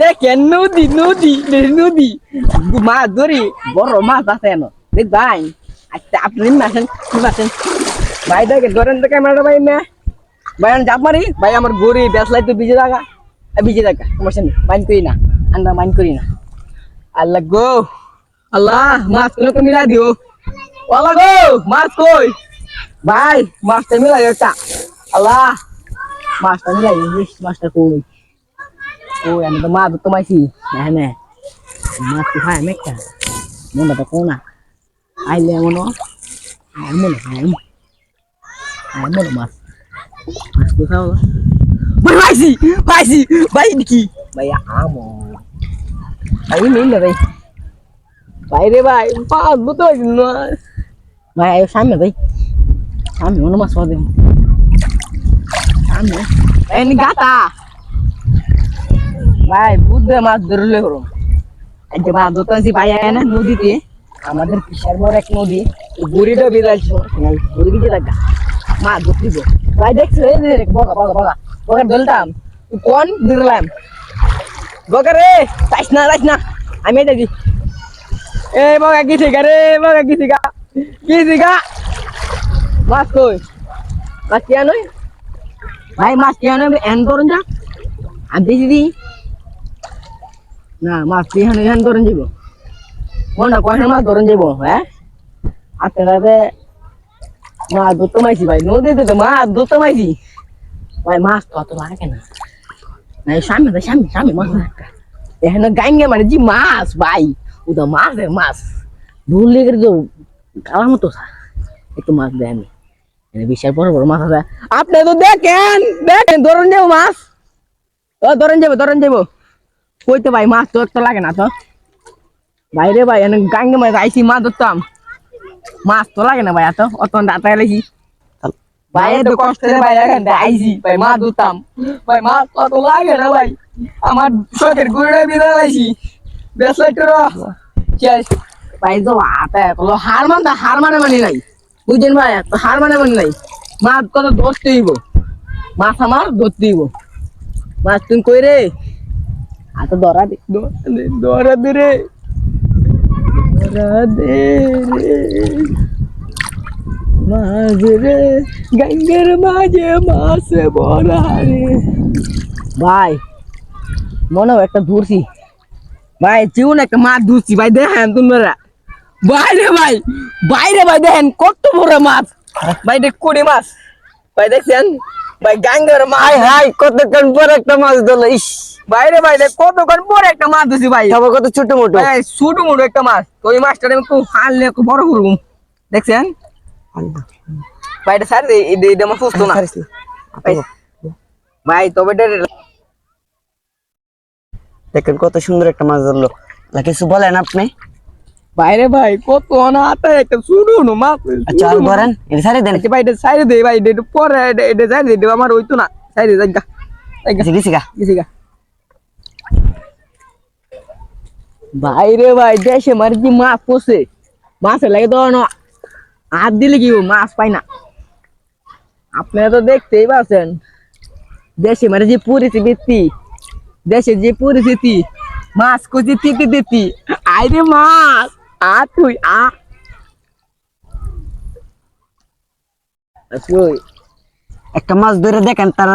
দেখেন নদী নদী নদী। মাছ ধরি, বড় মাছ আছে এনো। দেখ ভাই আচ্ছা আপনি মাসেন মাসেন ভাই, দেখে, ধরেন তো ক্যামেরাটা ভাই মে ভাই, আমি চাপ মারি। ভাই, আমার গড়ি বেসলাই তো বিজে থাকা। বিজে থাকা সমস্যা নেই মাইন করি না। আমরা মাইন করি না। আল্লাহ গো। আল্লাহ, মাছগুলো তো মিলাই দিও। আল্লাহ গো, মাছ কই? ভাই, মাছটা মিলাই, একটা। আল্লাহ, মাছটা মিলাই মাছটা কই? Uy, ano ba maabot to, Maisi? Yan eh. Matuhay, cả muốn ba ko na? Ay, liyan mo nó Ay muốn na, ay mo. Ay mo na, mas. Mas ko sao? Bay, Maisi! Maisi! Bay, Niki! Bay, amo. Bay, mail na, bay. Bay, re, bay. Paad mo to, mas. Bay, sáng sa đi sáng Amin mo na, mas. Amin mo. Amin. Ay, ni gata! ভাই, বুদ্ধে মাছ ধরলে যে মাছ ধরতেছি ভাই, আয় না নদীতে। আমাদের বড় এক নদী। বুড়ি মাছ ধরতে ভাই কোন ধরলাম? রে না না। আমি এ, বগা কি রে? বগা কি কি মাছ মাছ কি আনোই? ভাই, মাছ এন করুন দিই না, মাছ এখান এখান ধরেন যাব মনে কয়টা মাছ ধরেন যাব হ্যাঁ? ধরতে মাইছি ভাই, নদীতে তো মাছ ধরতে মাইছি। ভাই, মাছ তো সামনে তো সামনে সামনে মাছ এখানে গাঙ্গে মানে জি মাছ, ভাই ওটা মাছ রে মাছ। ভুল লেগে তো কালার মতো একটু মাছ দেয় আমি। বিশাল বড় বড় মাছ আছে। আপনি তো দেখেন দেখেন, ধরুন যাব মাছ। ও, ধরেন যাব ধরেন যাব কইতে ভাই মাছ তো লাগে না তো। বাইরে ভাই এনে গাঙ্গে মাছ আইসি মাছ ধরতাম। মাছ তো লাগে না ভাই এত অত দাঁতা এলেছি ভাই এত কষ্ট রে ভাই এখান থেকে আইসি ভাই মাছ ধরতাম। ভাই মাছ কত লাগে না ভাই। আমার শখের গুড়ে বিদায় আইসি বেসলাই তো শেষ। ভাই তো হাতে কলো হার মান হার মানে মানি নাই। বুঝছেন ভাই তো হার মানে মানি নাই। মাছ কত ধরতে হইব? মাছ আমার ধরতে হইব। মাছ তুমি কই রে? আতো দরা দে দরা দে রে দরা দে রে মাঝে রে গঙ্গের মাঝে মাসে বরা রে ভাই মনে হয় একটা ধরছি ভাই জীবন একটা মাছ ধরছি ভাই দেখেন তোমরা বাইরে ভাই বাইরে ভাই দেখেন কত বড় মাছ ভাই দেখ কুড়ি মাছ ভাই দেখছেন ভাই গাঙ্গের মাছ হাই কতক্ষণ পর একটা মাছ ধরলো? ইস। বাইরে বাইরে কতক্ষণ পরে একটা মাছ ধরছি ভাই? সবার কত ছোট মোটো। ভাই ছোট মোটো একটা মাছ। তো ওই মাছটা আমি একটু হারলে একটু বড় করব। দেখছেন? ভাই এটা স্যার এটা আমার সুস্থ না। ভাই, তবে এটা দেখেন কত সুন্দর একটা মাছ ধরলো। কিছু বলেন আপনি? বাইরে ভাই কত অনাথ একটা ছোট নো মাছ আচ্ছা আর ধরেন এটা ছাড়ে দেন। আচ্ছা ভাই এটা সাইডে দে ভাই এটা পরে এটা সাইডে দে আমার হইতো না। সাইডে যাই গা গেছি গা। গেছি গা। বাইরে ভাই দেশে মারি কি মাছ পোষে মাছ লাগে তো না হাত দিলে কি মাছ পাই না। আপনারা তো দেখতেই পাচ্ছেন দেশে মানে যে পরিস্থিতি দেশে যে পরিস্থিতি মাছ কুচি তিতি দিতি আইরে মাছ! আ তুই আ তুই একটা মাছ ধরে দেখেন তারা